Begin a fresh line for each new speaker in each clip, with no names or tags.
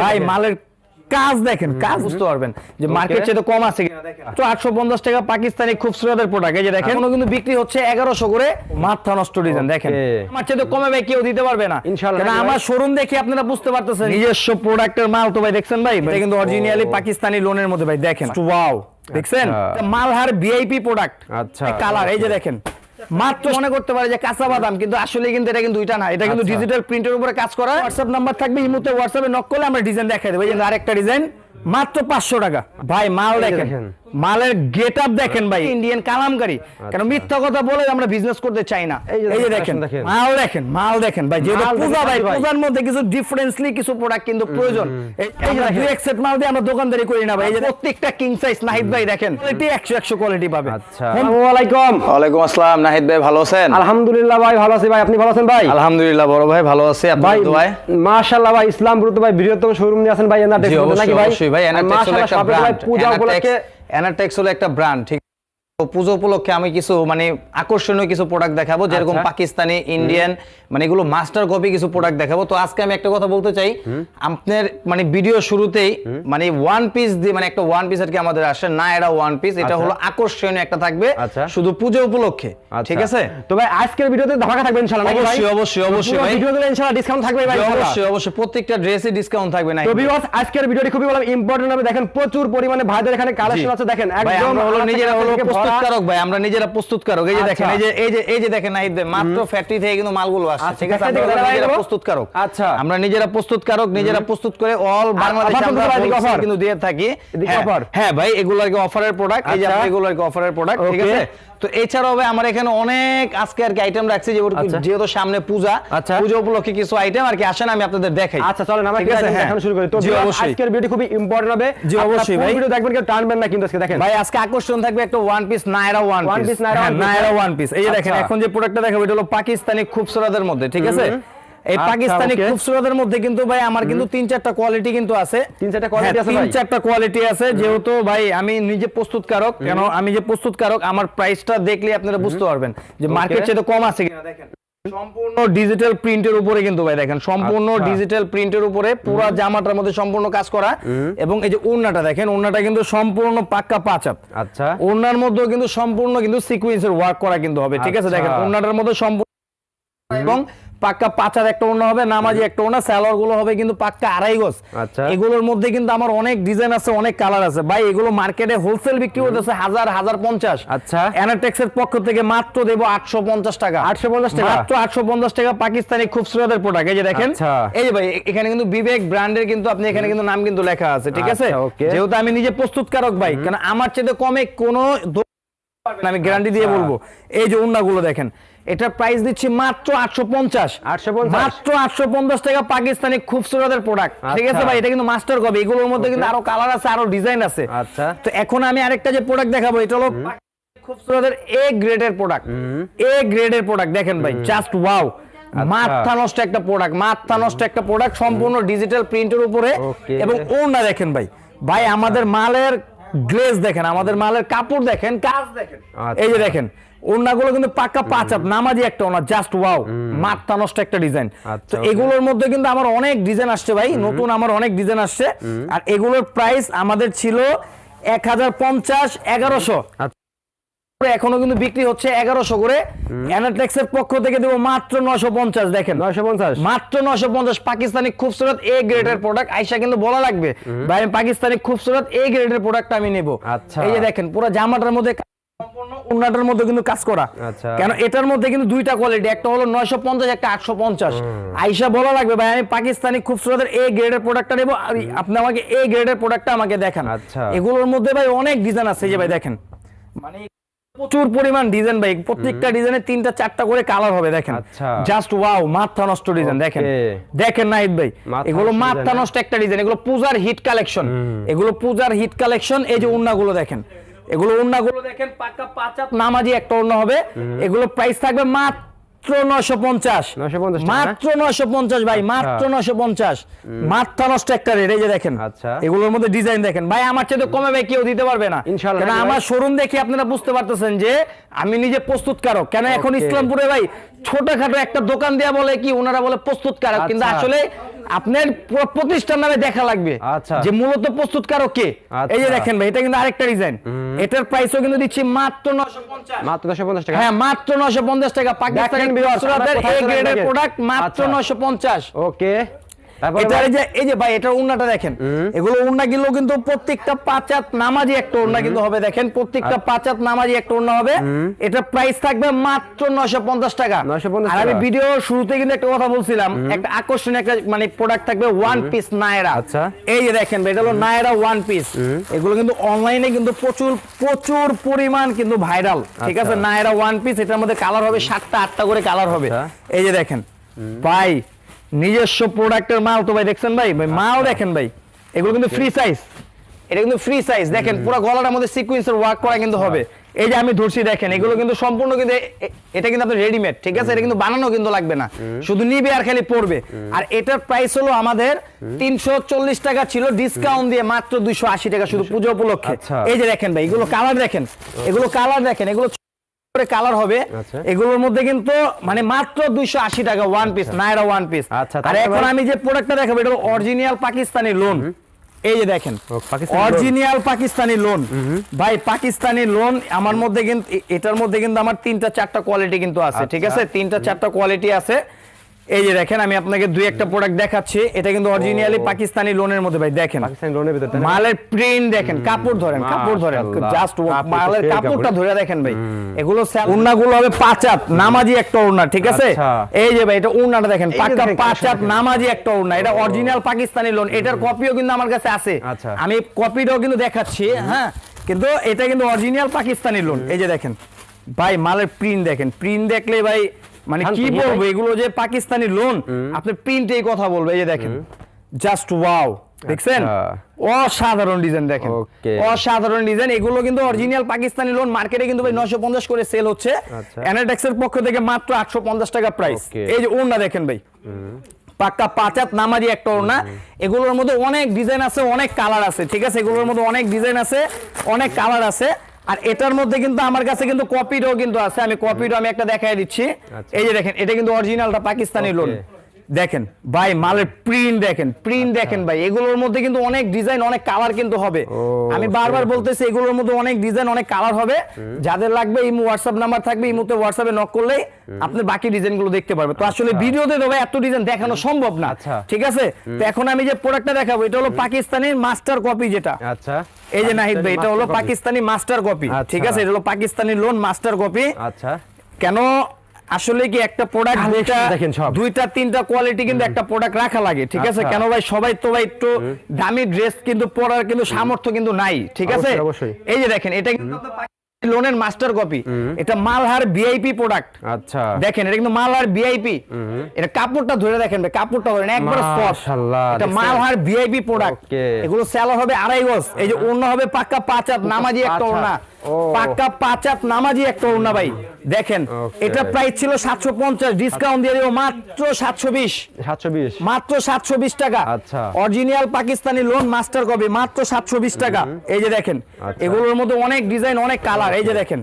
ভাই মালের কাজ দেখেন কাজ বুঝতে পারবেন। যে মার্কেট চেয়ে তো কম আছে কিনা দেখেন। তো আটশো পঞ্চাশ টাকা পাকিস্তানি খুব সুরাদের প্রোডাক্ট এই যে দেখেন এখনও কিন্তু বিক্রি হচ্ছে এগারোশো করে মাথা নষ্ট ডিজাইন দেখেন। আমার চেয়ে তো কমে ভাই কেউ দিতে পারবে না।
ইনশাআল্লাহ
কারণ আমার শোরুম দেখে আপনারা বুঝতে পারতেছেন। নিজস্ব প্রোডাক্টের মাল তো ভাই দেখছেন ভাই? এটা কিন্তু অরিজিনালি পাকিস্তানি লোনের মধ্যে ভাই দেখেন। ওয়াও দেখছেন?
আচ্ছা।
মালহার ভিআইপি প্রোডাক্ট
আচ্ছা।
কালার এই যে দেখেন। মাত্র মনে করতে পারে যে কাঁচা বাদাম কিন্তু আসলে কিন্তু এটা কিন্তু এটা না। এটা কিন্তু
আচ্ছা।
ডিজিটাল প্রিন্টের উপরে কাজ করা। হোয়াটসঅ্যাপ নাম্বার থাকবে ইমুতে হোয়াটসঅ্যাপে নক করলে আমরা ডিজাইন দেখাই দেবো। এই যে আরেকটা ডিজাইন মাত্র পাঁচশো টাকা। ভাই মাল
এই
দেখেন। মালের গেট আপ দেখেন ভাই। ইন্ডিয়ান কালামকারী। কেন মিথ্যা কথা বলে আমরা বিজনেস করতে চাই না।
এই যে দেখেন।
মাল দেখেন মাল দেখেন ভাই
মাল
পূজা ভাই
ভাই।
পূজার মধ্যে কিছু ডিফারেন্সলি কিছু প্রোডাক্ট কিন্তু প্রয়োজন। এই যে দুই এক সেট মাল দিয়ে আমরা দোকানদারি করি না ভাই। এই যে প্রত্যেকটা কিং সাইজ নাহিদ ভাই দেখেন। কোয়ালিটি 100 100 কোয়ালিটি পাবে।
আচ্ছা। আসসালামু আলাইকুম।
ওয়ালাইকুম আসসালাম নাহিদ ভাই ভালো আছেন?
আলহামদুলিল্লাহ ভাই ভালো আছি ভাই। আপনি ভালো আছেন ভাই?
আলহামদুলিল্লাহ বড় ভাই ভালো আছে।
ভাই
আপনার দোয়ায়
মাশাআল্লাহ ভাই ইসলামপুর তো ভাই বৃহত্তম শোরুম নিয়ে আছেন ভাই এনার
জি অবশ্যই অবশ্যই ভাই এনারটেক্স হলো একটা ব্র্যান্ড
পূজা উপলক্ষে
এনারটেক্স হলো একটা ব্র্যান্ড ঠিক পুজো উপলক্ষে আমি কিছু মানে আকর্ষণীয় কিছু প্রোডাক্ট দেখাবো যেরকম
আচ্ছা।
পাকিস্তানি ইন্ডিয়ান মানে এগুলো মাস্টার কপি কিছু প্রোডাক্ট দেখাবো তো আজকে আমি একটা কথা বলতে চাই আপনার মানে ভিডিও শুরুতেই মানে ওয়ান পিস দিয়ে মানে একটা ওয়ান পিস আর কি আমাদের আসে না এটা ওয়ান পিস এটা
আচ্ছা।
হলো আকর্ষণীয় একটা থাকবে
আচ্ছা।
শুধু পুজো উপলক্ষে ঠিক আছে
তো ভাই আজকের ভিডিওতে ধামাকা থাকবে ইনশাআল্লাহ
অবশ্যই, অবশ্যই, অবশ্যই ভাই।
ভিডিওতে ইনশাআল্লাহ ডিসকাউন্ট থাকবে ভাই
অবশ্যই অবশ্যই প্রত্যেকটা ড্রেসে ডিসকাউন্ট থাকবে না
তো ভিউয়ার্স আজকের ভিডিওটি খুবই বললাম ইম্পর্টেন্ট হবে দেখেন প্রচুর পরিমাণে ভাইদের এখানে কালেকশন আছে দেখেন একদম
হলো নিজেরা হলো। প্রস্তুতকারক ভাই আমরা নিজেরা প্রস্তুতকারক এই যে দেখেন
আচ্ছা।
এই যে এই যে এই যে দেখেন নাহিদ ভাই মাত্র ফ্যাক্টরি থেকে কিন্তু মালগুলো আসছে
আচ্ছা,
ঠিক আছে আমরা নিজেরা প্রস্তুতকারক
আচ্ছা।
আমরা নিজেরা প্রস্তুতকারক নিজেরা প্রস্তুত করে অল বাংলাদেশে আমরা
offer।
কিন্তু দিয়ে থাকি হ্যাঁ, হ্যাঁ ভাই এগুলো আর কি অফারের প্রোডাক্ট এই যে
আচ্ছা।
এগুলো আর কি অফারের প্রোডাক্ট ঠিক আছে তো এছাড়াও ভাই আমার এখানে অনেক আজকে আর কি আইটেম রাখছি যেগুলো। যেহেতু সামনে পূজা
আচ্ছা।
পূজা উপলক্ষে কিছু আইটেম আর কি আসেন আমি আপনাদের দেখাই
আচ্ছা চলেন আমরা
ঠিক
ঠিক
আছে,
আছে
হ্যাঁ।
শুরু করি তো। আজকের ভিডিও খুবই ইম্পর্টেন্ট হবে
জি, অবশ্যই ভাই।
ভিডিও দেখবেন কেউ টানবেন না কিন্তু আজকে দেখেন
ভাই আজকে আকর্ষণ থাকবে একটা one piece Naira one piece
Naira
Naira
হ্যাঁ।
ওয়ান পিস এই যে দেখেন
আচ্ছা।
এখন যে প্রোডাক্টটা দেখাবো এটা হলো পাকিস্তানি খুবসুরাদের মধ্যে ঠিক আছে? এই
আচ্ছা,
পাকিস্তানি. খুবসুরাদের মধ্যে কিন্তু ভাই আমার কিন্তু তিন চারটা কোয়ালিটি কিন্তু আছে।
তিন চারটা quality
হ্যাঁ,
আছে
তিন চারটা কোয়ালিটি আছে যেহেতু ভাই আমি নিজে প্রস্তুতকারক কেন আমি যে প্রস্তুতকারক আমার প্রাইসটা দেখলে আপনারা বুঝতে পারবেন যে মার্কেট তো কম আছে কিনা দেখেন। সম্পূর্ণ ডিজিটাল প্রিন্টের উপরে কিন্তু ভাই দেখেন সম্পূর্ণ
আচ্ছা।
ডিজিটাল প্রিন্টের উপরে পুরো জামাটার মধ্যে সম্পূর্ণ কাজ করা এবং এই যে ওড়নাটা দেখেন ওড়নাটা কিন্তু সম্পূর্ণ পাক্কা পাঁচাত
আচ্ছা।
ওড়নার মধ্যেও কিন্তু সম্পূর্ণ কিন্তু সিকোয়েন্সের ওয়ার্ক করা কিন্তু হবে ঠিক আছে?
আচ্ছা।
দেখেন ওড়নাটার মধ্যে সম্পূর্ণ এবং পাক্কা পাঁচার একটা ওড়না হবে নামাজি একটা ওড়না স্যালোয়ারগুলো হবে কিন্তু পাক্কা আড়াই গজ।
আচ্ছা।
এগুলোর মধ্যে কিন্তু আমার অনেক ডিজাইন আছে অনেক কালার আছে। ভাই এগুলো মার্কেটে হোলসেল বিক্রি করতেছে হাজার হাজার পঞ্চাশ।
আচ্ছা।
এনাটেক্স এর পক্ষ থেকে মাত্র দেবো আটশো পঞ্চাশ টাকা।
850 টাকা?
মাত্র আটশো পঞ্চাশ টাকা পাকিস্তানি খুবসুরাতের প্রোডাক্ট এই যে দেখেন
আচ্ছা।
এই যে ভাই এখানে কিন্তু বিবেক ব্র্যান্ডের কিন্তু আপনি এখানে কিন্তু নাম কিন্তু লেখা আছে ঠিক আছে?
আচ্ছা,
যেহেতু আমি নিজে প্রস্তুতকারক ভাই কারণ আমার চেয়ে কমে কোনো আমি গ্যারান্টি দিয়ে। বলব। এই যে উন্নাগুলো দেখেন এটার প্রাইস দিচ্ছি মাত্র আটশো পঞ্চাশ। মাত্র আটশো পঞ্চাশ টাকা পাকিস্তানি খুবসুরাতের প্রোডাক্ট ঠিক আছে
আচ্ছা।
ভাই এটা কিন্তু মাস্টার কপি এগুলোর মধ্যে কিন্তু আরও কালার আছে আরও ডিজাইন আছে।
আচ্ছা।
তো এখন আমি আরেকটা যে প্রোডাক্ট দেখাবো এটা হলো খুবসুরাতের এ গ্রেডের প্রোডাক্ট এ গ্রেডের প্রোডাক্ট দেখেন ভাই জাস্ট ওয়াও
আচ্ছা।
মাথা নষ্ট একটা প্রোডাক্ট মাথা নষ্ট একটা প্রোডাক্ট সম্পূর্ণ ডিজিটাল প্রিন্টের উপরে।
Okay.
এবং ওড়না দেখেন ভাই। ভাই আমাদের মালের গ্লেজ দেখেন আমাদের মালের কাপড় দেখেন কাজ দেখেন।
আচ্ছা।
এই যে দেখেন ওড়নাগুলো কিন্তু পাক্কা পাঁচ আপ নামাজি একটা ওনা জাস্ট ওয়াও মাথা নষ্ট একটা ডিজাইন
আচ্ছা,
তো এগুলোর মধ্যে কিন্তু আমার অনেক ডিজাইন আসছে ভাই নতুন আমার অনেক ডিজাইন আসছে। আর এগুলোর প্রাইস আমাদের ছিল এক হাজার পঞ্চাশ এগারোশো।
আচ্ছা।
এখনও কিন্তু বিক্রি হচ্ছে এগারোশো করে। এনাটেক্স এর পক্ষ থেকে দেবো মাত্র নশো পঞ্চাশ দেখেন।
নয়শো পঞ্চাশ।
মাত্র নশো পঞ্চাশ পাকিস্তানি খুবসুরত এ গ্রেডের প্রোডাক্ট আইসা কিন্তু বলা লাগবে ভাই আমি পাকিস্তানি খুবসুরত এ গ্রেডের প্রোডাক্ট আমি নেব।
আচ্ছা।
এই যে দেখেন পুরো জামাটার মধ্যে উন্নাটার মধ্যে কিন্তু কাজ করা।
আচ্ছা।
কেন এটার মধ্যে কিন্তু দুইটা কোয়ালিটি একটা হলো নয়শো পঞ্চাশ একটা আটশো পঞ্চাশ। আইসা বলা লাগবে ভাই আমি পাকিস্তানি খুবসুরতের এ গ্রেডের প্রোডাক্টটা নেব আর আপনি আমাকে এ গ্রেডের প্রোডাক্টটা আমাকে দেখান।
আচ্ছা।
এগুলোর মধ্যে ভাই অনেক ডিজাইন আছে যে ভাই দেখেন। মানে প্রচুর পরিমাণ ডিজাইন ভাই প্রত্যেকটা ডিজাইনে তিনটা চারটা করে কালার হবে দেখেন।
আচ্ছা।
জাস্ট ওয়াও মাথা নষ্ট ডিজাইন দেখেন। দেখেন নাহিদ ভাই এগুলো মাথা নষ্ট একটা ডিজাইন এগুলো পূজার হিট কালেকশন এগুলো পূজার হিট কালেকশন এই যে উন্নাগুলো দেখেন। এগুলো উন্নাগুলো দেখেন পাকা পাঁচাত নামাজি একটা উন্না হবে। এগুলো প্রাইস থাকবে মাত্র নশো পঞ্চাশ।
950 টাকা,
মাত্র ভাই মাত্র নশো নষ্ট একটা রেট এই যে দেখেন।
আচ্ছা।
এগুলোর মধ্যে ডিজাইন দেখেন। ভাই আমার চেয়ে কমে ভাই কেউ দিতে পারবে না। আমার শোরুম দেখে আপনারা বুঝতে পারতেছেন যে আমি নিজে প্রস্তুত প্রস্তুতকারক। কেন এখন. ইসলামপুরে ভাই ছোটখাটো একটা দোকান দেয়া বলে কি ওনারা বলে প্রস্তুত প্রস্তুতকারক। কিন্তু
আচ্ছা।
আসলে আপনার প্রতিষ্ঠান নামে দেখা লাগবে।
আচ্ছা।
যে মূলত প্রস্তুতকারক কে?
আচ্ছা।
এই যে দেখেন ভাই এটা কিন্তু আরেকটা ডিজাইন এটার প্রাইসও কিন্তু দিচ্ছি মাত্র 950
মাত্র দশশো পঞ্চাশ টাকা?
হ্যাঁ মাত্র 950 টাকা। পাকিস্তানি প্রোডাক্ট মাত্র
আচ্ছা।
950
ওকে তারপরে
এই যে এই যে ভাই এটার উন্নাটা দেখেন। এগুলো উন্না গুলো কিন্তু প্রত্যেকটা পাঁচাত নামাজি একটা উন্না কিন্তু হবে। দেখেন প্রত্যেকটা পাঁচাত নামাজি একটা উন্না হবে। এটা প্রাইস থাকবে মাত্র 950 টাকা।
950
আর আমি ভিডিও শুরুতে কিন্তু একটা কথা বলছিলাম একটা আকর্ষণীয় একটা মানে প্রোডাক্ট থাকবে ওয়ান পিস নায়রা।
আচ্ছা।
এই যে দেখেন এটা হলো নায়রা ওয়ান পিস এগুলো কিন্তু অনলাইনে কিন্তু প্রচুর প্রচুর পরিমাণ কিন্তু ভাইরাল ঠিক আছে?
আচ্ছা।
নায়রা ওয়ান পিস এটার মধ্যে কালার হবে সাতটা আটটা করে কালার হবে।
আচ্ছা।
এই যে দেখেন। ভাই নিজস্ব প্রোডাক্টের মাল তো ভাই দেখছেন ভাই? ভাই মাল
আচ্ছা।
দেখেন ভাই। এগুলো কিন্তু ফ্রি সাইজ এটা কিন্তু ফ্রি সাইজ দেখেন পুরো গলাটার মধ্যে সিকোয়েন্সের ওয়ার্ক করা কিন্তু হবে। এই যে আমি ধরছি দেখেন এগুলো কিন্তু সম্পূর্ণ কিন্তু এটা কিন্তু আপনার রেডিমেড ঠিক আছে? এটা কিন্তু বানানো কিন্তু লাগবে না। শুধু নিবে আর খালি পড়বে আর এটার প্রাইস হলো আমাদের তিনশো চল্লিশ টাকা ছিল ডিসকাউন্ট দিয়ে মাত্র দুইশো আশি টাকা শুধু পুজো উপলক্ষে।
আচ্ছা।
এই যে দেখেন ভাই এগুলো কালার দেখেন। এগুলো কালার দেখেন এগুলো কালার হবে।
আচ্ছা।
এগুলোর মধ্যে কিন্তু মানে মাত্র দুইশো আশি টাকা one piece Naira one piece আর এখন আমি যে প্রোডাক্টটা দেখাবো এটা অরিজিনাল পাকিস্তানি লোন এই যে দেখেন অরিজিনাল পাকিস্তানি লোন ভাই পাকিস্তানি লোন আমার মধ্যে কিন্তু এটার মধ্যে কিন্তু আমার তিনটা চারটা কোয়ালিটি কিন্তু আছে ঠিক
আচ্ছা।
আছে? তিনটা চারটা কোয়ালিটি আছে। এই যে দেখেন আমি আপনাকে দুই একটা প্রোডাক্ট দেখাচ্ছি। এটা কিন্তু অরিজিনালি পাকিস্তানি লোনের মধ্যে ভাই দেখেন।
পাকিস্তানি লোনের ভিতর
মালের প্রিন্ট দেখেন কাপড় ধরেন কাপড় ধরেন জাস্ট মালের কাপড়টা ধরে দেখেন ভাই। এগুলো উন্নাগুলো হবে পাঁচাত নামাজি একটা উন্না ঠিক আছে?
আচ্ছা।
এই যে ভাই এটা উন্নাটা দেখেন পাক্কা পাঁচাত নামাজি একটা উন্না এটা অরিজিনাল পাকিস্তানি লোন এটার কপিও কিন্তু আমার কাছে আছে।
আচ্ছা।
আমি কপিটাও কিন্তু দেখাচ্ছি হ্যাঁ? কিন্তু এটা কিন্তু অরিজিনাল পাকিস্তানি লোন এই যে দেখেন ভাই মালের প্রিন্ট দেখেন। প্রিন্ট দেখলে ভাই মানে কি বলব এগুলো যে পাকিস্তানি লোন আপনি প্রিন্টেই কথা বলবে এই যে দেখেন। জাস্ট ওয়াও দেখছেন
আচ্ছা।
অসাধারণ ডিজাইন দেখেন। অসাধারণ ডিজাইন এগুলো কিন্তু অরিজিনাল পাকিস্তানি লোন মার্কেটে কিন্তু ভাই 950 করে সেল হচ্ছে।
আচ্ছা।
অ্যানাডেক্সের পক্ষ থেকে মাত্র 850 টাকা প্রাইস এই যে ওড়না দেখেন ভাই। পাক্কা পাঁচাত নামাজি একটা ওড়না। এগুলোর মধ্যে অনেক ডিজাইন আছে অনেক কালার আছে ঠিক আছে? এগুলোর মধ্যে অনেক ডিজাইন আছে অনেক কালার আছে। আর এটার মধ্যে কিন্তু আমার কাছে কিন্তু কপিটাও কিন্তু আছে আমি কপিটা আমি একটা দেখাই দিচ্ছি
আচ্ছা।
এই যে দেখেন এটা কিন্তু অরিজিনালটা পাকিস্তানি লোন. দেখেন ভাই মালের প্রিন্ট দেখেন প্রিন্ট দেখেন ভাই এগুলোর মধ্যে কিন্তু অনেক ডিজাইন অনেক কালার কিন্তু হবে। আমি বারবার বলতেছি এগুলোর মধ্যে অনেক ডিজাইন অনেক কালার হবে। যাদের লাগবে ইমো হোয়াটসঅ্যাপ নাম্বার থাকবে ইমোতে হোয়াটসঅ্যাপে নক করলেই আপনি বাকি ডিজাইনগুলো দেখতে পারবে তো আসলে ভিডিওতে তো ভাই এত ডিজাইন দেখানো সম্ভব না
আচ্ছা।
ঠিক আছে? তো এখন আমি যে প্রোডাক্টটা দেখাবো এটা হলো পাকিস্তানের মাস্টার কপি যেটা।
আচ্ছা।
এই যে নাহিদ ভাই এটা হলো পাকিস্তানি মাস্টার কপি
আচ্ছা।
ঠিক আছে? এটা হলো পাকিস্তানি লোন মাস্টার কপি
আচ্ছা।
কেন আসলে কি একটা প্রোডাক্ট দুইটা
দেখেন সব।
দুইটা তিনটা কোয়ালিটি কিন্তু একটা প্রোডাক্ট রাখা লাগে ঠিক আছে?
আচ্ছা।
কেন ভাই? সবাই তো ভাই একটু দামি ড্রেস কিন্তু পরার কিন্তু সামর্থ্য কিন্তু নাই ঠিক আছে। এই যে দেখেন এটা লোনের মাস্টার কপি এটা মালহার ভিআইপি প্রোডাক্ট
আচ্ছা।
দেখেন এটা কিন্তু মালহার ভিআইপি এটা কাপড়টা ধরে দেখেন ভাই, কাপড়টা ধরেন একবার
মাশাআল্লাহ,
এটা? মালহার ভিআইপি প্রোডাক্ট এগুলো সেলার হবে আড়াই গজ। এই যে ওড়না হবে পাক্কা পাঁচ হাত নামাজি একটা ওড়না।
হাত। ও।
পাক্কা পাঁচ হাত নামাজি একটা ওড়না ভাই। দেখেন এটা প্রাইস ছিল সাতশো পঞ্চাশ ডিসকাউন্ট দিয়ে দেবো মাত্র সাতশো বিশ।
সাতশো বিশ।
মাত্র সাতশো বিশ টাকা।
আচ্ছা।
Original Pakistani lawn master copy মাত্র সাতশো বিশ টাকা। এই যে দেখেন
আচ্ছা।
এগুলোর মধ্যে অনেক ডিজাইন অনেক কালার এই যে দেখেন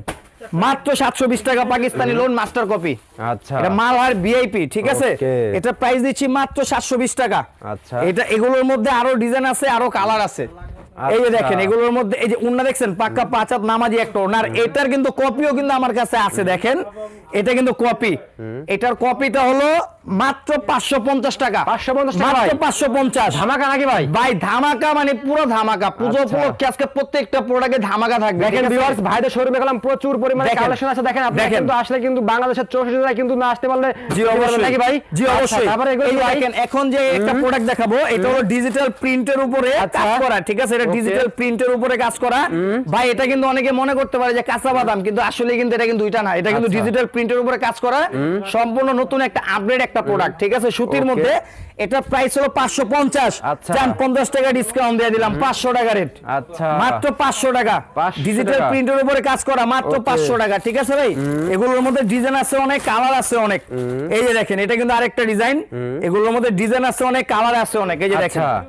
মাত্র সাতশো বিশ টাকা পাকিস্তানি লোন মাস্টার কপি
আচ্ছা।
এটা মালহার ভিআইপি ঠিক আছে? এটা প্রাইস দিচ্ছি মাত্র সাতশো বিশ টাকা।
আচ্ছা।
এটা এগুলোর মধ্যে আরও ডিজাইন আছে আরও কালার আছে। এই যে
আচ্ছা।
দেখেন এগুলোর মধ্যে এই যে উন্না দেখছেন পাক্কা পাঁচাত নামাজি একটা আর এটার কিন্তু কপিও কিন্তু আমার কাছে আছে দেখেন এটা কিন্তু কপি এটার কপিটা হলো মাত্র পাঁচশো পঞ্চাশ টাকা।
550 টাকা
মাত্র
ভাই?
পাঁচশো পঞ্চাশ।
ধামাকা নাকি ভাই?
ভাই ধামাকা মানে পুরো ধামাকা। পুজো
আচ্ছা।
উপলক্ষে আজকে প্রত্যেকটা প্রোডাক্টে ধামাকা থাকবে
দেখেন ভিউয়ার্স ভাইদের শোরুমে গেলাম প্রচুর পরিমাণে। কালেকশন আছে। দেখেন আপনি কিন্তু আসলে কিন্তু বাংলাদেশের চৌষট্টি জেলায় কিন্তু না আসতে পারলে
জি অবশ্যই।
নাকি ভাই?
জি
আচ্ছা,
অবশ্যই।
তারপরে এগুলো
দেখেন এখন যে একটা প্রোডাক্ট দেখাবো এটা হলো ডিজিটাল প্রিন্টের উপরে
আচ্ছা।
কাজ করা ঠিক আছে? এটা ডিজিটাল প্রিন্টের উপরে কাজ করা। ভাই এটা কিন্তু অনেকে মনে করতে পারে যে কাঁচা বাদাম কিন্তু আসলে কিন্তু এটা কিন্তু এটা না। এটা কিন্তু
আচ্ছা।
ডিজিটাল প্রিন্টের উপরে কাজ করা। সম্পূর্ণ নতুন একটা আপডেট একটা প্রোডাক্ট ঠিক আছে? সুতির মধ্যে এটা প্রাইস হলো পাঁচশো পঞ্চাশ।
আচ্ছা।
চান পঞ্চাশ টাকা ডিসকাউন্ট দিয়ে দিলাম পাঁচশো টাকা রেট
আচ্ছা।
মাত্র পাঁচশো টাকা। ডিজিটাল প্রিন্টের উপরে কাজ করা মাত্র
Okay.
পাঁচশো টাকা ঠিক আছে ভাই? এগুলোর মধ্যে ডিজাইন আছে অনেক কালার আছে অনেক। এই যে দেখেন এটা কিন্তু আরেকটা ডিজাইন এগুলোর মধ্যে ডিজাইন আছে অনেক কালার আছে অনেক। এই যে দেখেন।
আচ্ছা।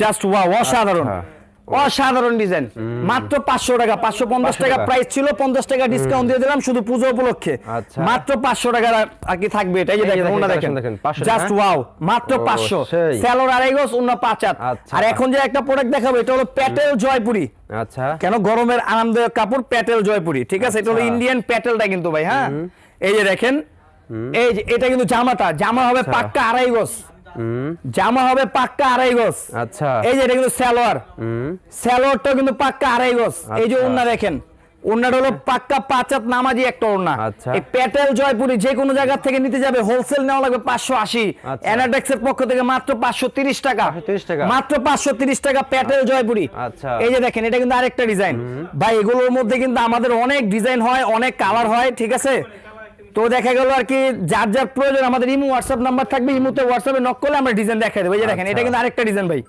জাস্ট ওয়াও অসাধারণ।
আচ্ছা।
অসাধারণ ডিজাইন মাত্র পাঁচশো টাকা পাঁচশো পঞ্চাশ টাকা। প্রাইস ছিল পঞ্চাশ টাকা ডিসকাউন্ট দিয়ে দিলাম শুধু পুজো উপলক্ষে।
আচ্ছা।
মাত্র পাঁচশো টাকা আর কি থাকবে যে দেখেন ওনা দেখেন।
দেখেন, 500
জাস্ট ওয়াও মাত্র পাঁচশো। স্যালোর আড়াই গজ পাঁচ
আচ্ছা।
আর এখন যে একটা প্রোডাক্ট দেখাবো এটা হলো প্যাটেল জয়পুরি
আচ্ছা।
কেন? গরমের আরামদায়ক কাপড় প্যাটেল জয়পুরি ঠিক আছে? এটা হলো
আচ্ছা।
ইন্ডিয়ান প্যাটেলটা কিন্তু ভাই হ্যাঁ? এই যে দেখেন এই যে এটা কিন্তু জামাটা জামা হবে
আচ্ছা।
পাক্কা আড়াই গজ। জামা হবে পাক্কা আড়াই গজ।
আচ্ছা।
এই যে এটা কিন্তু স্যালোয়ারটা কিন্তু পাক্কা আড়াই গজ। এই যে
আচ্ছা।
ওড়না দেখেন ওড়নাটা হলো পাক্কা পাঁচাত নামাজি একটা ওড়না।
আচ্ছা।
এই প্যাটেল জয়পুরি যে কোনো জায়গা থেকে নিতে যাবে হোলসেল নেওয়া লাগবে পাঁচশো আশি।
আচ্ছা।
এনাডেক্সের পক্ষ থেকে মাত্র পাঁচশো তিরিশ টাকা। মাত্র পাঁচশো তিরিশ টাকা প্যাটেল জয়পুরি। এই যে দেখেন এটা কিন্তু আরেকটা ডিজাইন। ভাই এগুলোর মধ্যে কিন্তু আমাদের অনেক ডিজাইন হয় অনেক কালার হয় ঠিক আছে? তো দেখা গেল আর কি যার যার প্রয়োজন আমাদের ইমো হোয়াটসঅ্যাপ নাম্বার থাকবে ইমোতে হোয়াটসঅ্যাপে নক করলে আমরা ডিজাইন দেখাই দেবো। এই যে দেখেন এটা
আচ্ছা।
কিন্তু আরেকটা ডিজাইন ভাই।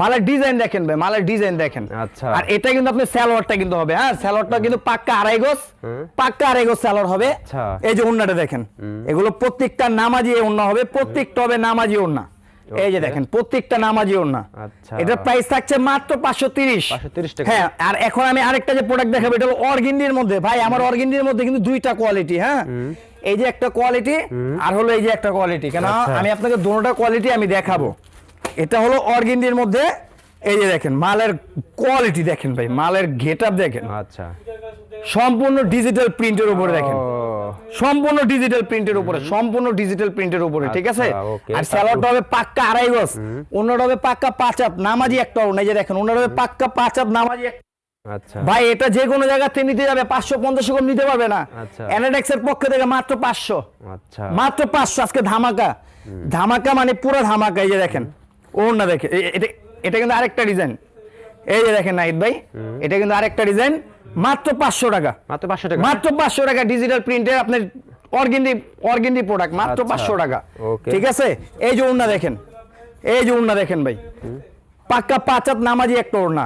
মালার ডিজাইন দেখেন ভাই মালার ডিজাইন দেখেন।
আচ্ছা।
আর এটা কিন্তু আপনি স্যালোয়ারটা কিন্তু হবে হ্যাঁ? স্যালোয়ারটা কিন্তু পাক্কা আড়াই গোস পাক্কা আড়াই গোস স্যালোয়ার হবে।
আচ্ছা।
এই যে ওন্নাটা দেখেন এগুলো প্রত্যেকটা নামাজি ওন্না হবে প্রত্যেকটা হবে নামাজি ওন্না। এই যে. দেখেন প্রত্যেকটা নামাজি
আচ্ছা।
এটার প্রাইস থাকছে মাত্র পাঁচশো তিরিশ।
টাকা।
হ্যাঁ আর এখন আমি আরেকটা যে প্রোডাক্ট দেখাবো এটা হলো অর্গিন্ডির মধ্যে। ভাই আমার অর্গিন্ডির মধ্যে কিন্তু দুইটা কোয়ালিটি হ্যাঁ? এই যে একটা কোয়ালিটি আর হলো এই যে একটা কোয়ালিটি কেন?
আচ্ছা।
আমি আপনাকে দুটোটা কোয়ালিটি আমি দেখাবো। এটা হলো অর্গিন্ডির মধ্যে এই যে দেখেন মালের কোয়ালিটি দেখেন ভাই মালের গেটআপ দেখেন।
আচ্ছা।
সম্পূর্ণ ডিজিটাল প্রিন্টের উপরে দেখেন। সম্পূর্ণ ডিজিটাল প্রিন্টের উপরে সম্পূর্ণ ডিজিটাল প্রিন্টের উপরে ঠিক আছে?
আচ্ছা,
আর স্যালাডটা হবে পাক্কা আড়াই গজ অন্যটা হবে পাক্কা পাঁচ হাত নামাজি একটা ওড়না, এই যে দেখেন অন্যটা হবে পাক্কা পাঁচ হাত নামাজি একটা
আচ্ছা।
ভাই এটা যে কোনো জায়গা থেকে নিতে যাবে পাঁচশো পঞ্চাশ কম নিতে পারবে না।
আচ্ছা।
এনাডেক্স এর পক্ষ থেকে মাত্র পাঁচশো।
আচ্ছা।
মাত্র পাঁচশো আজকে ধামাকা। ধামাকা মানে পুরো ধামাকা এই যে দেখেন ওর না দেখে এটা এটা কিন্তু আরেকটা ডিজাইন এই যে দেখেন নাহিদ ভাই এটা কিন্তু আরেকটা ডিজাইন মাত্র পাঁচশো টাকা।
মাত্র পাঁচশো টাকা?
মাত্র পাঁচশো টাকা ডিজিটাল প্রিন্টের আপনার অর্গেন্ডি অর্গেন্ডি প্রোডাক্ট মাত্র
আচ্ছা।
পাঁচশো টাকা। ঠিক আছে? এই যে ওড়না দেখেন এই যে ওড়না দেখেন ভাই। পাক্কা পাঁচাত নামাজি একটা ওড়না।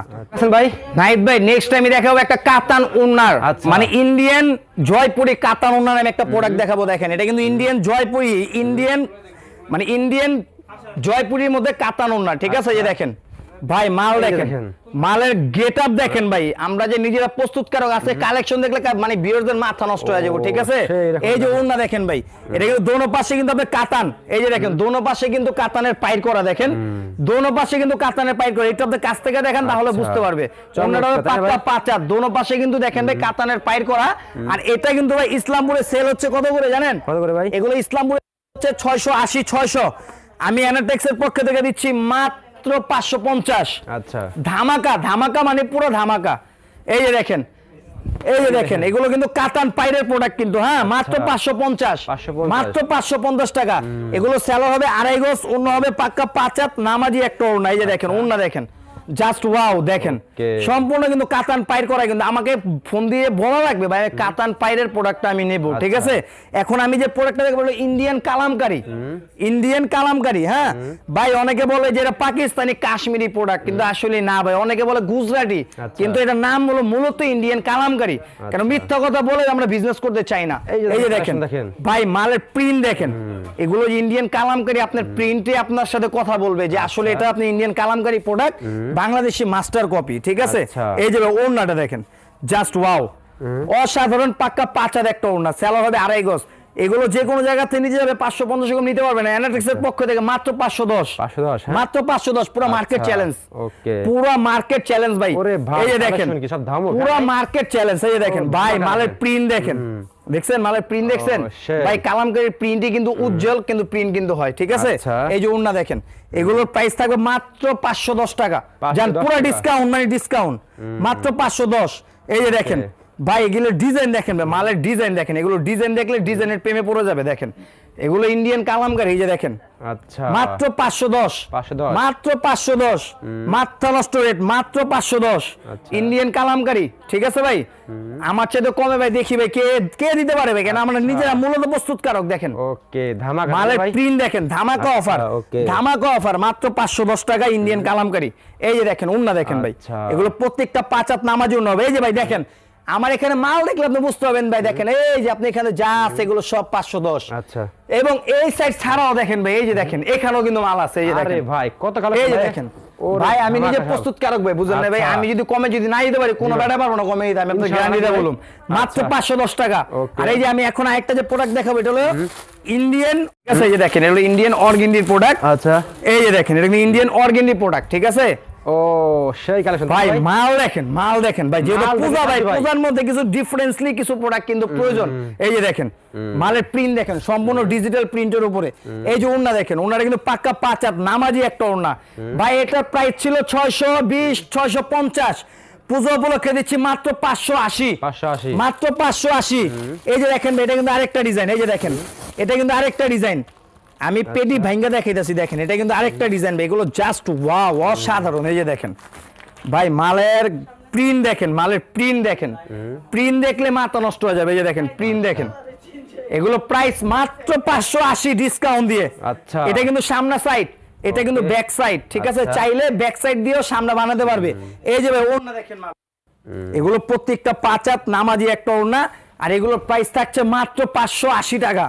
ভাই?
নাইট ভাই নেক্সট টাইম দেখাবো একটা কাতান উন্নার
আচ্ছা।
মানে ইন্ডিয়ান জয়পুরি কাতান উন্নার নামে একটা প্রোডাক্ট দেখাবো দেখেন। এটা কিন্তু ইন্ডিয়ান জয়পুরি ইন্ডিয়ান মানে ইন্ডিয়ান জয়পুরির মধ্যে কাতান উন্নার ঠিক আছে? এই দেখেন। ভাই মাল দেখেন। মালের গেট আপ দেখেন ভাই। আমরা যে নিজেরা প্রস্তুতকারক আছে কালেকশন দেখলে মানে বিয়ারদের মাথা নষ্ট হয়ে যাবে ঠিক আছে? এই যে। ওন্না দেখেন ভাই এটা কিন্তু দোনো পাশে কিন্তু আপনি কাতান। এই যে দেখেন দোনো পাশে কিন্তু কাতানের পাইর করা দেখেন। দোনো পাশে কিন্তু কাতানের পাইর করা। একটু আপনি কাছ থেকে দেখেন তাহলে
আচ্ছা।
বুঝতে পারবে। অন্যটা হবে
ভাই?
পাঁচা দোনো পাশে কিন্তু দেখেন ভাই কাতানের পাইর করা। আর এটা কিন্তু ভাই ইসলামপুরে সেল হচ্ছে কত করে জানেন?
কত করে ভাই?
এগুলো ইসলামপুরে হচ্ছে ছয়শো আশি ছয়শো। আমি এনাটেক্সের পক্ষ থেকে দিচ্ছি মাত্র পাঁচশো পঞ্চাশ।
আচ্ছা।
ধামাকা ধামাকা মানে পুরো ধামাকা। এই যে দেখেন এই যে দেখেন এগুলো কিন্তু কাতান পাইরের প্রোডাক্ট কিন্তু হ্যাঁ মাত্র
আচ্ছা।
পাঁচশো পঞ্চাশ। মাত্র পাঁচশো পঞ্চাশ টাকা। এগুলো স্যালো হবে আড়াই গোস অন্য হবে পাক্কা পাঁচাত নামাজি একটা ওড়না। এই যে দেখেন ওড়না দেখেন। জাস্ট ওয়াও দেখেন। সম্পূর্ণ কিন্তু কাতান পাইর করা কিন্তু আমাকে ফোন দিয়ে বলা লাগবে ভাই কাতান পাইরের প্রোডাক্টটা আমি নেব ঠিক
আচ্ছা।
আছে? এখন আমি যে প্রোডাক্টটা দেখব ইন্ডিয়ান কালামকারী ইন্ডিয়ান কালামকারী হ্যাঁ? ভাই অনেকে বলে যে এটা পাকিস্তানি কাশ্মীরি প্রোডাক্ট কিন্তু আসলে না ভাই। অনেকে বলে গুজরাটি
আচ্ছা।
কিন্তু এটার নাম হলো মূলত ইন্ডিয়ান কালামকারী কেন মিথ্যা কথা বলে আমরা বিজনেস করতে চাই না।
এই যে দেখেন।
ভাই মালের প্রিন্ট দেখেন। এগুলো ইন্ডিয়ান কালামকারী আপনার প্রিন্টে আপনার সাথে কথা বলবে যে আসলে এটা আপনি Indian kalamkari product Bangladeshi master copy ঠিক আছে?
আচ্ছা।
এই যে ওড়নাটা দেখেন জাস্ট ওয়াও অসাধারণ পাক্কা পাঁচার একটা ওড়না স্যালো হবে আড়াই গজ। এগুলো যে কোনো জায়গা থেকে নিতে যাবে পাঁচশো পঞ্চাশ কম নিতে পারবে না। অ্যানাট্রিক্সের পক্ষ থেকে মাত্র পাঁচশো দশ।
510, হ্যাঁ?
মাত্র পাঁচশো দশ পুরো মার্কেট
আচ্ছা,
চ্যালেঞ্জ. পুরো মার্কেট চ্যালেঞ্জ ভাই। এই যে দেখেন পুরো? মার্কেট চ্যালেঞ্জ এই যে দেখেন ভাই মালের প্রিন্ট দেখেন। দেখছেন? মালের প্রিন্ট দেখছেন। ভাই কালামকারীর প্রিন্টই কিন্তু উজ্জ্বল কিন্তু প্রিন্ট কিন্তু হয় ঠিক আছে?
আচ্ছা।
এই যে উন্না দেখেন এগুলোর প্রাইস থাকবে মাত্র পাঁচশো দশ টাকা।
510
জান পুরো ডিসকাউন্ট মানে ডিসকাউন্ট মাত্র পাঁচশো দশ। এই যে দেখেন ভাই এগুলোর ডিজাইন দেখেন মালের ডিজাইন দেখেন এগুলো ডিজাইন দেখলে ডিজাইনের প্রেমে পড়ে যাবে দেখেন। এগুলো ইন্ডিয়ান কালামকারী এই যে দেখেন।
আচ্ছা।
মাত্র পাঁচশো দশ। মাত্র পাঁচশো দশ। মাত্রা নষ্ট রেট মাত্র পাঁচশো দশ।
আচ্ছা।
ইন্ডিয়ান কালামকারি ঠিক আছে ভাই? আমার চেয়ে তো কমে ভাই দেখি ভাই কে কে দিতে পারে ভাই? কেন আমরা নিজেরা মূলত প্রস্তুতকারক দেখেন।
ওকে ধামাকা
মালের প্রিন্ট দেখেন ধামাকা
আচ্ছা,
অফার ধামাকা অফার মাত্র পাঁচশো দশ টাকা ইন্ডিয়ান কালামকারি। এই যে দেখেন উন্না দেখেন ভাই।
আচ্ছা।
এগুলো প্রত্যেকটা পাঁচাত নামাজ উন্ন হবে। এই যে ভাই দেখেন আমার এখানে মাল দেখলে আপনি বুঝতে পারবেন ভাই দেখেন এই যে আপনি এখানে যা আছে এগুলো সব পাঁচশো দশ।
আচ্ছা।
এবং এই সাইড ছাড়াও দেখেন ভাই এই যে দেখেন এখানেও কিন্তু মাল আছে এই যে দেখেন।
ভাই কত কালো
এই যে দেখেন। ভাই আমি নিজে
ধামাকা
প্রস্তুতকারক ভাই বুঝলেন না ভাই?
আচ্ছা।
আমি যদি কমে যদি না দিতে পারি কোনো বেড়া পারব না কমে দিতে আমি
ইনশাআল্লাহ
গ্যারান্টি দিয়ে বলুন। মাত্র
আচ্ছা।
পাঁচশো দশ টাকা। আর এই যে আমি এখন আরেকটা যে প্রোডাক্ট দেখাবো এটা হলো ইন্ডিয়ান ঠিক আছে? এই যে দেখেন এটা হলো ইন্ডিয়ান অর্গেন্ডির প্রোডাক্ট
আচ্ছা।
এই যে দেখেন এটা ইন্ডিয়ান অর্গেন্ডির প্রোডাক্ট ঠিক আছে?
ও সেই কালেকশন
ভাই মাল দেখেন মাল দেখেন। ভাই যেহেতু পূজা ভাই
ভাই।
পূজার মধ্যে কিছু ডিফারেন্সলি কিছু প্রোডাক্ট কিন্তু প্রয়োজন। এই যে দেখেন মালের প্রিন্ট দেখেন সম্পূর্ণ ডিজিটাল প্রিন্টের উপরে। এই যে ওড়না দেখেন ওনারা কিন্তু পাক্কা পাঁচ হাত নামাজি একটা ওড়না। ভাই এটার প্রাইস ছিল ছয়শো বিশ ছয়শো পঞ্চাশ। পুজো উপলক্ষে দিচ্ছি মাত্র পাঁচশো আশি। মাত্র পাঁচশো আশি। এই যে দেখেন ভাই, এটা কিন্তু আরেকটা ডিজাইন এই যে দেখেন এটা কিন্তু আরেকটা ডিজাইন আমি
আচ্ছা।
পেটি ভাঙ্গা দেখাইতেছি দেখেন এটা কিন্তু আরেকটা ডিজাইন ভাই এগুলো জাস্ট ওয়াও অসাধারণ এই যে দেখেন। ভাই মালের প্রিন্ট দেখেন মালের প্রিন্ট দেখেন। প্রিন্ট দেখলে মাথা নষ্ট হয়ে যাবে এই যে দেখেন প্রিন্ট দেখেন। এগুলো প্রাইস মাত্র পাঁচশো আশি ডিসকাউন্ট দিয়ে।
আচ্ছা।
এটা কিন্তু সামনা সাইড এটা কিন্তু ব্যাক সাইড ঠিক আছে?
আচ্ছা।
চাইলে ব্যাক সাইড দিয়েও সামনে বানাতে পারবে। এই যে ভাই ওড়না দেখেন মাল। এগুলো প্রত্যেকটা পাঁচ হাত নামাজি একটা ওড়না। আর এগুলোর প্রাইস থাকছে মাত্র পাঁচশো আশি টাকা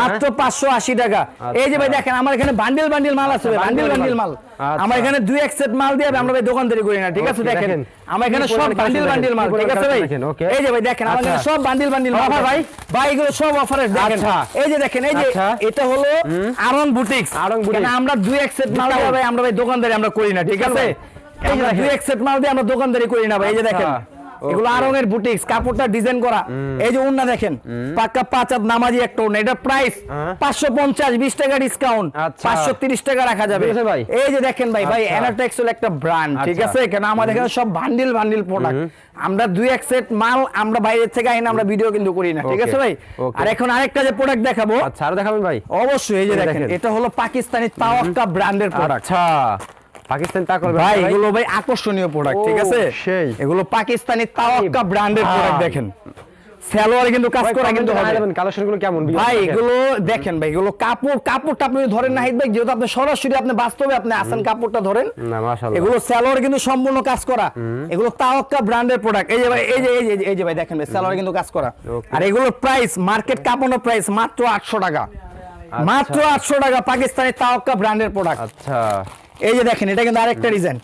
মাত্র পাঁচশো আশি টাকা এই যে ভাই দেখেন আমার এখানে বান্ডিল বান্ডিল মাল আছে
আচ্ছা,
বান্ডিল বান্ডিল মাল
আচ্ছা।
আমার এখানে দুই এক সেট মাল দিয়ে আমরা ভাই দোকানদারি করি না ঠিক আছে দেখেন। আমার এখানে সব বান্ডিল বান্ডিল মাল ঠিক আছে ভাই। এই যে ভাই দেখেন আমার এখানে
আচ্ছা।
সব বান্ডিল বান্ডিল মাল
Offer
ভাই
ভাই?
এগুলো সব অফারে দেখেন
আচ্ছা।
এই যে দেখেন এই যে
আচ্ছা।
এটা হলো আরন বুটিক্স
আরং বুটিক্স।
আমরা দুই এক সেট মাল দিয়ে ভাই আমরা ভাই দোকানদারি আমরা করি না ঠিক আছে এই যে দুই এক সেট মাল দিয়ে আমরা দোকানদারি করি না ভাই এই যে দেখেন
আচ্ছা।
এগুলো বুটিক্স কাপড়টা ডিজাইন করা। এই যে উন্না দেখেন পাক্কা পাঁচ হাত নামাজি একটা উন্না এটা প্রাইস
হ্যাঁ।
পাঁচশো পঞ্চাশ বিশ টাকা ডিসকাউন্ট
আচ্ছা।
পাঁচশো তিরিশ টাকা রাখা যাবে। এই যে দেখেন ভাই ভাই
আচ্ছা।
এনাটেক্স হলো একটা ব্র্যান্ড ঠিক
আচ্ছা।
আছে? কেন আমাদের এখানে সব বান্ডিল বান্ডিল প্রোডাক্ট আমরা দুই এক সেট মাল আমরা বাইরের থেকে আইনা আমরা ভিডিও কিন্তু করি না ঠিক আছে ভাই? আর এখন আরেকটা যে প্রোডাক্ট দেখাবো।
আচ্ছা আরও দেখাবেন ভাই।
অবশ্যই এই যে দেখেন
দেখেন।
এটা হলো পাকিস্তানি তাওয়াক্কা ব্র্যান্ডের প্রোডাক্ট
আচ্ছা। পাকিস্তান তা করবে
ভাই এগুলো ভাই আকর্ষণীয় প্রোডাক্ট ঠিক আছে?
সেই।
এগুলো পাকিস্তানি তাওয়াক্কা ব্র্যান্ডের প্রোডাক্ট দেখেন। সালোয়ারে কিন্তু কাজ করা কিন্তু হবে।
কেমন?
ভাই এগুলো দেখেন ভাই এগুলো কাপড় কাপড়টা আপনি ধরেন নাহিদ ভাই যেহেতু আপনি সরাসরি আপনি বাস্তবে আপনি আসেন কাপড়টা ধরেন
না মাশাআল্লাহ।
এগুলো সালোয়ার কিন্তু সম্পূর্ণ কাজ করা। এগুলো তাওয়াক্কা ব্র্যান্ডের প্রোডাক্ট এই যে ভাই এই যে এই যে এই যে ভাই দেখেন ভাই সালোয়ার কিন্তু কাজ করা। আর এগুলোর প্রাইস মার্কেট কাপড়ের প্রাইস মাত্র 800 টাকা। মাত্র 800 টাকা পাকিস্তানি তাওয়াক্কা ব্র্যান্ডের প্রোডাক্ট
আচ্ছা।
এই যে দেখেন এটা কিন্তু আরেকটা ডিজাইন।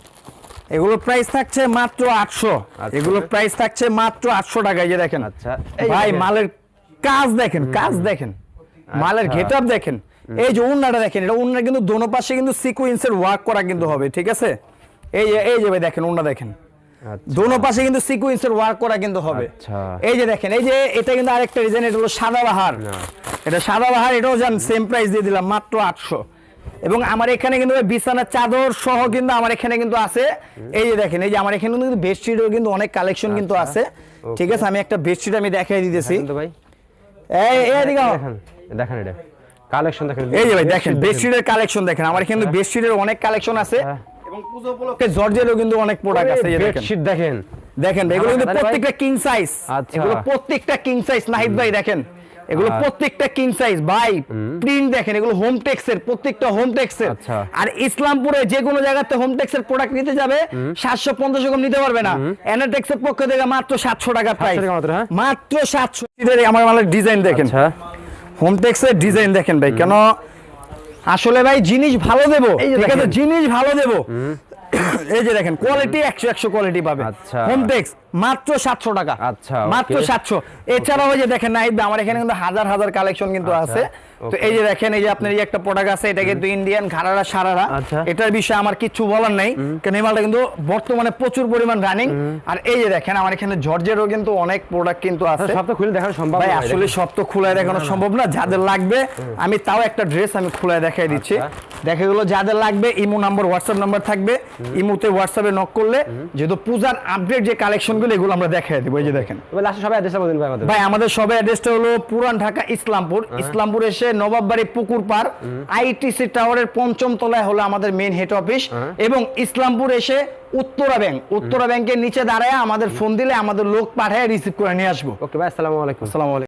এগুলোর প্রাইস থাকছে মাত্র আটশো।
আচ্ছা।
এগুলোর প্রাইস থাকছে মাত্র আটশো টাকা এই যে দেখেন।
আচ্ছা,
ভাই মালের কাজ দেখেন কাজ দেখেন। মালের
আচ্ছা।
গেট আপ দেখেন। এই যে উন্নাটা দেখেন এটা উন্না কিন্তু দোনো পাশে কিন্তু সিকুয়েন্সের ওয়ার্ক করা কিন্তু হবে ঠিক আছে? এই যে এই যে ভাই দেখেন উন্না দেখেন।
আচ্ছা।
দোনো পাশে কিন্তু সিকুয়েন্সের ওয়ার্ক করা কিন্তু হবে।
আচ্ছা।
এই যে দেখেন এই যে এটা কিন্তু আরেকটা ডিজাইন এটা হলো সাদা বাহার। এটা সাদা বাহার এটাও জান সেম প্রাইস দিয়ে দিলাম মাত্র আটশো। এবং আমার এখানে কিন্তু বিছানার চাদর সহ কিন্তু আমার এখানে কিন্তু আছে। এই যে দেখেন এই যে আমার এখানে কিন্তু বেডশিটের কিন্তু অনেক কালেকশন কিন্তু আছে। ঠিক আছে আমি একটা বেডশিট আমি দেখাই দিতেছি।
দেখেন ভাই।
এই এই এদিকে
দেখেন দেখেন এটা। কালেকশন দেখেন।
এই যে ভাই দেখেন বেডশিটের কালেকশন দেখেন। আমার এখানে বেডশিটের অনেক কালেকশন আছে।
হ্যাঁ।
এবং পুজো উপলক্ষে জর্জেরও কিন্তু অনেক প্রোডাক্ট আছে এই যে দেখেন।
বেডশিট দেখেন।
দেখেন এগুলো কিন্তু প্রত্যেকটা কিং সাইজ
আচ্ছা।
এগুলো প্রত্যেকটা কিং সাইজ নাহিদ ভাই দেখেন। এগুলো প্রত্যেকটা কিং সাইজ ভাই প্রিন্ট দেখেন এগুলো হোম টেক্সের প্রত্যেকটা হোম টেক্সের
আচ্ছা।
আর ইসলামপুরে যে কোনো জায়গাতে হোম টেক্সের প্রোডাক্ট নিতে যাবে সাতশো পঞ্চাশ রকম নিতে পারবে না। এনাটেক্সের পক্ষ থেকে মাত্র সাতশো টাকা প্রাইস
মাত্র, হ্যাঁ?
মাত্র সাতশো। আমার মালের ডিজাইন দেখেন। হোম টেক্সের ডিজাইন দেখেন ভাই কেন? আসলে ভাই জিনিস ভালো দেবো ঠিক আছে? জিনিস ভালো দেবো। এই যে দেখেন কোয়ালিটি একশো একশো কোয়ালিটি পাবে। হোমটেক্স মাত্র সাতশো টাকা।
আচ্ছা,
মাত্র সাতশো। এছাড়াও ওই যে দেখেন নাইব আমার এখানে কিন্তু হাজার হাজার কালেকশন কিন্তু আছে। তো এই যে দেখেন এই যে আপনার এই একটা প্রোডাক্ট আছে এটা কিন্তু ইন্ডিয়ান ঘাড়ারা সারারা।
আচ্ছা।
এটার বিষয়ে আমার কিচ্ছু বলার নাই কারণ এই মালটা কিন্তু বর্তমানে প্রচুর পরিমাণ রানিং আর এই যে দেখেন আমার এখানে জর্জেরও কিন্তু অনেক প্রোডাক্ট কিন্তু আছে।
সব তো খুলে দেখানো সম্ভব
ভাই আসলে সব তো খোলায় দেখানো সম্ভব না যাদের লাগবে আমি তাও একটা ড্রেস আমি খোলায় দেখাই দিচ্ছি।
আচ্ছা।
দেখা গেলো যাদের লাগবে ইমো নাম্বার হোয়াটসঅ্যাপ নাম্বার থাকবে। ইমোতে হোয়াটসঅ্যাপে নক করলে যেহেতু পূজার আপডেট যে কালেকশনগুলো এগুলো আমরা দেখাই দেবো এই যে দেখেন।
লাস্টে সবাই অ্যাড্রেসটা বলুন ভাই আমাদের।
ভাই আমাদের সবাই অ্যাড্রেসটা হলো পুরান ঢাকা ইসলামপুর। ইসলামপুর এসে নবাববাড়ি পুকুর পার আইটিসি টাওয়ারের পঞ্চম তলায় হলো আমাদের মেন হেড অফিস এবং ইসলামপুর এসে উত্তরা ব্যাংক উত্তরা ব্যাংকের নিচে দাঁড়ায় আমাদের ফোন দিলে আমাদের লোক পাঠায় রিসিভ করে নিয়ে আসব।
ওকে ভাই আসসালামু আলাইকুম।
আসসালামু আলাইকুম।